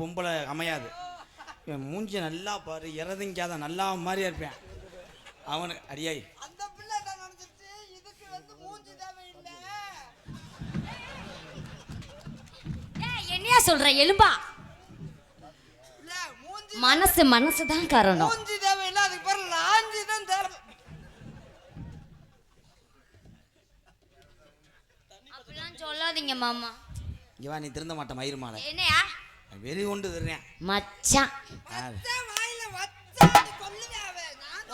பொம்பளை அமையாது. இவன் மூஞ்சி நல்லா பாரு இறதிங்காத நல்லா மாதிரியா இருப்பேன். அவனுக்கு அடியாய் அந்த பிள்ளை தான் நினைச்சிருச்சு? இதுக்கு வந்து மூஞ்சி தேவையில்லை. ஏய், என்னையா சொல்ற? எலும்பா. இல்ல மூஞ்சி மனசு மனசு தான் காரணம் சொல்லாதீங்க மாமா. இவன் நீ திருந்த மாட்டேன் மயிர் மாலை. என்னையா? வெறி கொண்டு தர்றேன். மச்சான்.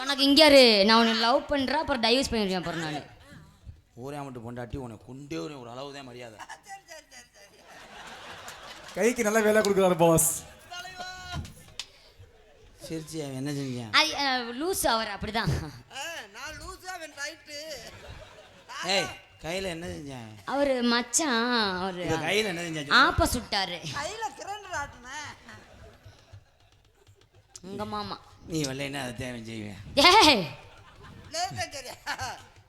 உனக்கு இங்க இரு நான் உன்னை லவ் பண்றேன் அப்புறம் டைவர்ஸ் பண்ணிடுவேன் அப்புறம் நான். ஊரே மட்டும் பொண்டாட்டி உனக்கு கொண்டே ஒரு ஒரு அளவு தான் மரியாதை. சரி சரி சரி சரி. கைக்கு நல்ல வேலை கொடுக்குறாரு பாஸ் தலைவா சிரிச்சி அவன் என்ன செஞ்சான்? அது லூஸ் அவர் அப்படிதான். ஆ, நான் லூசா அவன் ரைட்டு ஏய் கையில் என்ன செஞ்சான் அவர் மச்சான் அவர் இந்த கையில் என்ன செஞ்சான் சொல்லு. ஆப்ப சுட்டாரு கையில கிரண்டர் ஆட்டினேன் உங்க மாமா நீ வரலைன்னா அதை தேவை செய்வேன் ஏய் லேட்டா சரி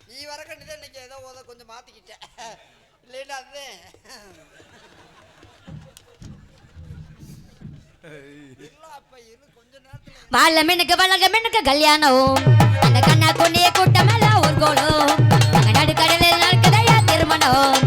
நீ வர கண்டிதான் இன்னைக்கு ஏதோ உத கொஞ்சம் மாத்திக்கிட்டேன் இல்லைன்னா அதுதான் இல்ல அப்ப இரு கொஞ்ச நேரத்துல వాళ్ళ మెనక వాళ్ళ మెనక కళ్యాణం அந்த கண்ணா கொண்டே கூட்டமல்ல ஒரு no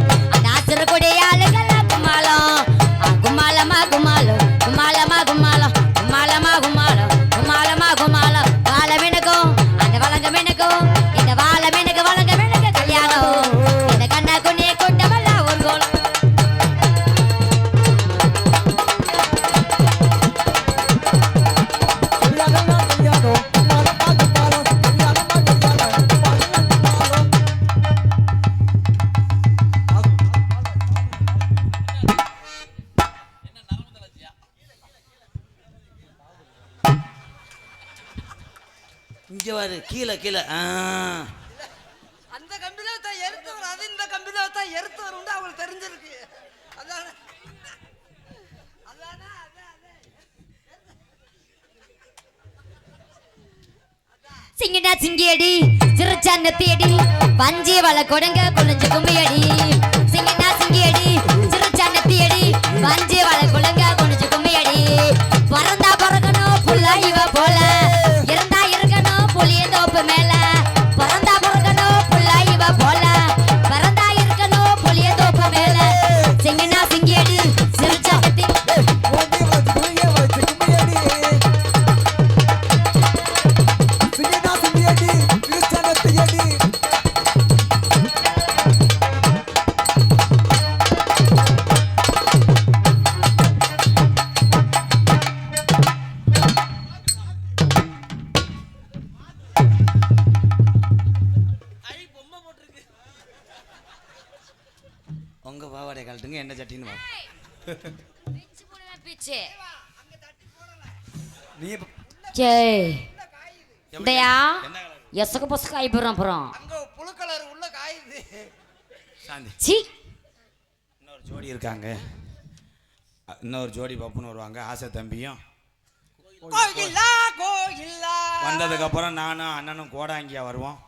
இங்கே வாரு கீழே கீழே. ஆ. அந்த கம்பில தான் எடுத்து வரும் அது இந்த கம்பில தான் எடுத்து வரும்னு அவங்களுக்கு தெரிஞ்சிருக்கு. அதானே. சிங்கியடி சிறுச்சான தேடி பஞ்சி வள கொடங்க குளிஞ்சு கும்பியடி. சிங்கினா சிங்கியடி சிறுச்சான தேடி பஞ்சி வள கொடங்க குளிஞ்சு நீ ஜெய். இதையா? என்ன கலர்? எசக்கு பசக்கு ஆயிப்போறோம் அப்புறம் அங்க புழு கலர் உள்ள காயுது. சாந்தி. சி. இன்னொரு ஜோடி இருக்காங்க. இன்னொரு ஜோடி பப்புன்னு வருவாங்க. ஆசை தம்பியும். கோயிலா கோயிலா. வந்ததுக்கு அப்புறம் நானும் அண்ணனும் கோடாங்கியா வருவோம்.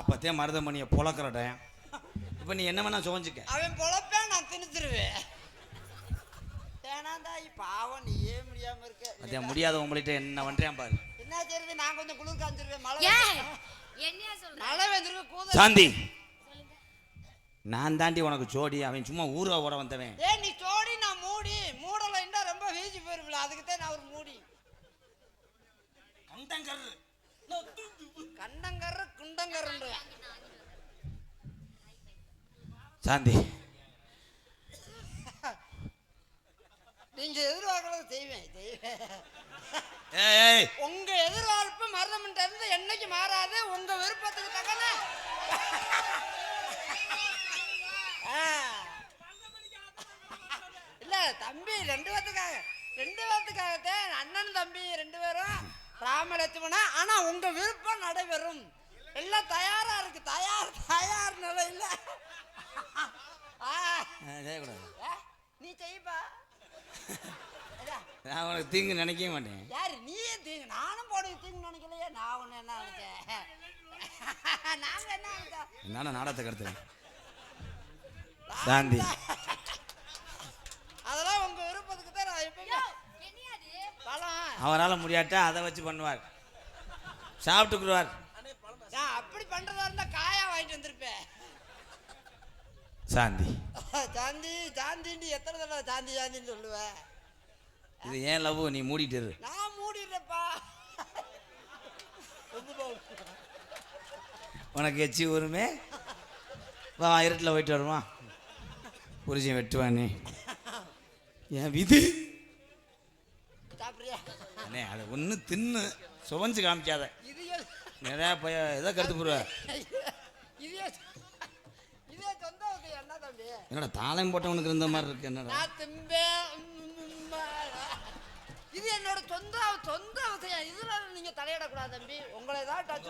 அப்பத்தே மருதமணியை புழக்கிற டைம் இப்போ நீ என்ன வேணா சுவஞ்சிக்க அவன் பொழப்பேன் நான் திணிச்சிருவேன். ஏனாந்தாய் பாவம் நீயே முடியாம இருக்க. அதே முடியாத உங்கள்கிட்ட என்ன பண்றேன் பாரு. என்ன செய்யறது நான் கொஞ்சம் குளிர் காஞ்சிருவேன் மழை என்னையா சொல்ற? மழை வந்துருவேன் கூத சாந்தி. நான் தாண்டி உனக்கு ஜோடி அவன் சும்மா ஊரை ஓட வந்தவன். ஏ நீ சோடி நான் மூடி. மூடலைன்னா ரொம்ப வீசி போயிருவில அதுக்கு தான் நான் ஒரு மூடி. கண்டங்கர்ற குண்டங்கர்ற சாந்தி. நீங்க எதிர்பார்க்கறத செய்வேன் செய்வேன். ஏய் உங்க எதிர்பார்ப்பு மரணம் இருந்து என்னைக்கு மாறாது உங்க விருப்பத்துக்கு தக்கன. இல்ல தம்பி ரெண்டு பேத்துக்காக ரெண்டு பேத்துக்காகத்தான் அண்ணன் தம்பி ரெண்டு பேரும் ராமலட்சுமணா ஆனா உங்க விருப்பம் நடைபெறும். எல்லாம் தயாரா இருக்கு தயார் தயார் நிலையில. நீ செய்ப்பா. நான் உனக்கு தீங்கு நினைக்கவே மாட்டேன். யாரு நீயே தீங்கு. நானும் போட தீங்கு நினைக்கலையே. நான் ஒண்ணு என்ன நினைச்சேன் நாங்க என்ன நினைச்சோம் என்னால நாடகத்தை கடுத்துறேன். சாந்தி அதெல்லாம் உங்க விருப்பத்துக்கு தான் நான் அவரால் முடியாட்டா அதை வச்சு பண்ணுவார். சாப்பிட்டுக்குருவார். சாந்தி. சாந்தி சாந்தின்னு எத்தனை தடவை சாந்தி சாந்தின்னு சொல்லுவேன் இது ஏன் லவ்? நீ மூடிட்டு இரு. நான் மூடிடுறேப்பா உனக்கு எச்சி ஊருமே? வா இருட்டில் போயிட்டு வருமா? புரிஜன் வெட்டுவானே என் விதி? அண்ணே அதை ஒன்று தின்னு சுவஞ்சு காமிக்காத. நிறையா போய் எதை கருத்து போடுவ இதே இதே சொந்த ஊத்து என்ன தம்பி என்னடா தாளம் போட்டவனுக்கு இருந்த மாதிரி இருக்கு என்னடா? இது என்னோட சொந்த சொந்த அவசியம். இதுல நீங்க தலையிடக்கூடாது தம்பி. உங்களை தான் டச்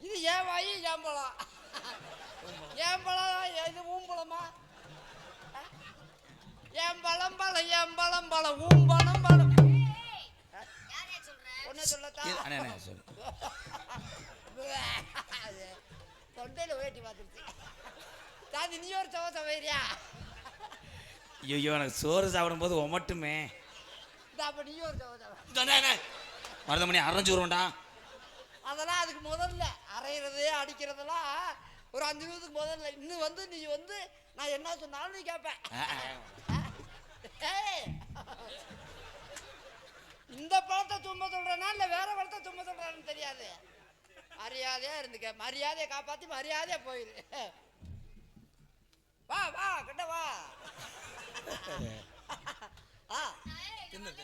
இது ஏன் வாயி ஏன் பழம் ஏன் பழம் இது ஊம்பழமா ஏன் பழம் பழம் ஏன் பழம் பழம் ஊம்பழம் பழம் ஒன்னே சொல்லத்தா தொண்டையில வேட்டி பார்த்துருச்சு. தாதி நீ ஒரு சவ சவைரியா ஐயோ எனக்கு சோறு சாப்பிடும்போது ஒமட்டுமே. இந்த அப்ப நீ ஒரு சவை மருதமணி அரைஞ்சு வருவோம்டா. அதெல்லாம் அதுக்கு முதல்ல அரைகிறது அடிக்கிறதெல்லாம் ஒரு அஞ்சு நிமிஷத்துக்கு முதல்ல. இன்னும் வந்து நீ வந்து நான் என்ன சொன்னாலும் நீ கேட்பேன். இந்த பழத்தை தும்ப சொல்றேனா இல்ல வேற பழத்தை தும்ப சொல்றான்னு தெரியாது? மரியாதையா இருந்துக்க. மரியாதையை காப்பாத்தி மரியாதையா போயிரு வா வா கிட்ட வா ஆ. தின்னு-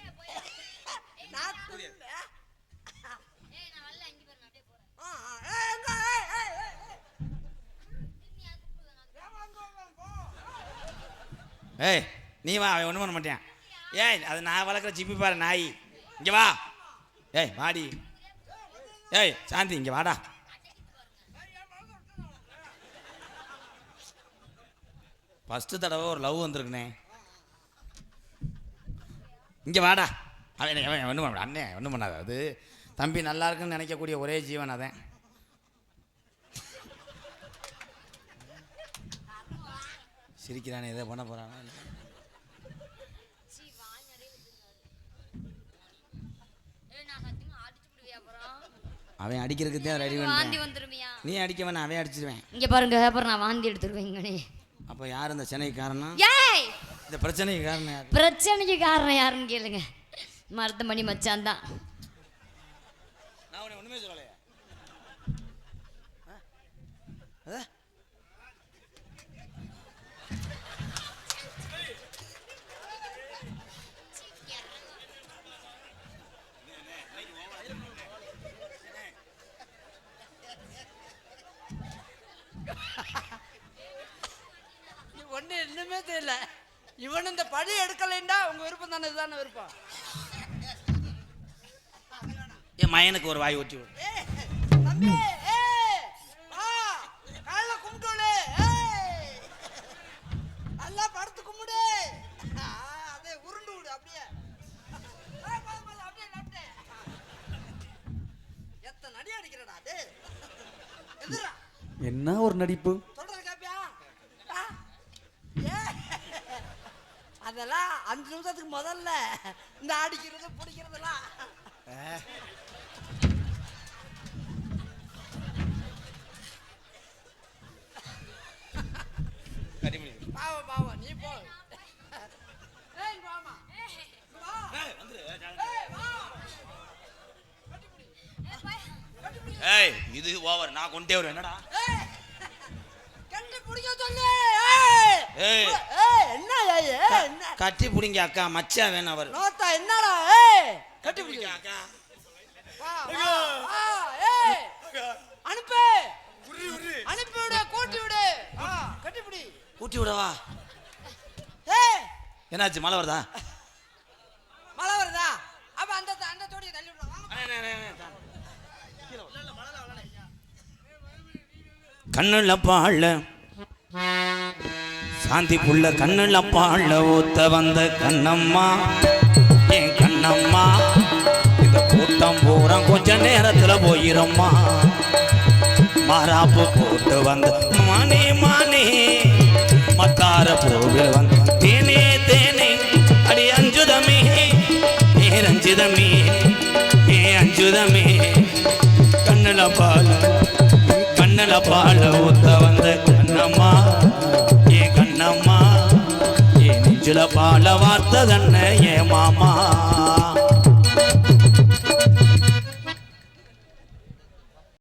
ஏய், நீ வா அவன் ஒன்றும் பண்ண மாட்டேன் ஏய் அது நான் வளர்க்குற சிப்பி பாரு நாய். இங்கே வா. ஏய் வாடி. ஏய் சாந்தி இங்கே வாடா. ஃபஸ்ட்டு தடவை ஒரு லவ் வந்திருக்குனே. இங்கே வாடா. அவன் அவன் ஒன்றும் பண்ண அண்ணே ஒன்றும் பண்ணாத. அது தம்பி நல்லா இருக்குன்னு நினைக்கக்கூடிய ஒரே ஜீவன் அதன் சிரிக்கிறானே எதை பண்ண போகிறானா அவன் அடிக்கிறதுக்கு தான் ரெடி வந்துருமியா? நீ அடிக்க வேணாம் அவன் அடிச்சிடுவேன் இங்க பாருங்க அப்புறம் நான் வாந்தி எடுத்துருவேங்கண்ணே அப்போ யார் இந்த சென்னைக்கு காரணம் ஏய்! இந்த பிரச்சனைக்கு காரணம் யார்? பிரச்சனைக்கு காரணம் யாருன்னு கேளுங்க. மருதமணி மச்சான் தான் நான் உன்னை ஒன்றுமே சொல்லலையே. ஒண்ணு இன்னுமே தெரியல. இவன் இந்த படி எடுக்கலைண்டா உங்க விருப்பம் தானே இதுதானே விருப்பம்? என் மயனுக்கு ஒரு வாய் ஒட்டி விடு. ஏய், தம்பி ஏய் வா காலைல கும்பிட்டு ஏய் நல்லா படுத்து கும்பிடு ஆ, அப்படியே உருண்டு விடு அப்படியே ஏய், போதும், போதும், அப்படியே லட்டு. எத்தனை அடி அடிக்கிறடா டேய் எதிரா என்ன ஒரு நடிப்பு சொல்றது கேப்பியா ஆ? ஏய். அதெல்லாம் அஞ்சு நிமிஷத்துக்கு முதல்ல இந்த அடிக்கிறது பிடிக்கிறதெல்லாம் கடிமணி பாவம் பாவம் நீ போ. ஏய் இது ஓவர் நான் கொண்டே வருவேன். என்னடா? கட்டி பிடிக்க சொல்லு. ஏய். கட்டி பிடிங்க அக்கா மச்சா வேணும் அவர். நோத்தா என்னடா? ஏய்! கட்டி பிடிக்க அக்கா. அனுப்பு! அனுப்பி விடு கூட்டி விடு. வா கட்டி பிடி. கூட்டி விடவா என்னாச்சு மழை வருதா? மழை வருதா? அப்ப அந்த அந்த தோடியை தள்ளி வாங்க. கண்ணுல பாழ காந்தி புள்ள கண்ணில் பாழ ஊத்த வந்த கண்ணம்மா. என் கண்ணம்மா? இந்த கூட்டம் பூரா கொஞ்ச நேரத்தில் போயிரம்மா. மாறாப்பு போட்டு வந்த மானே மானே மத்தார போவில் வந்த தேனே தேனே அடி அஞ்சுதமே ஏ ரஞ்சிதமே ஏ அஞ்சுதமே. கண்ணில் பால் கண்ணில் பால் ஊத்த வந்த கண்ணம்மா. என்னம்மா? என் நெஞ்சில பால வார்த்ததன்ன ஏ மாமா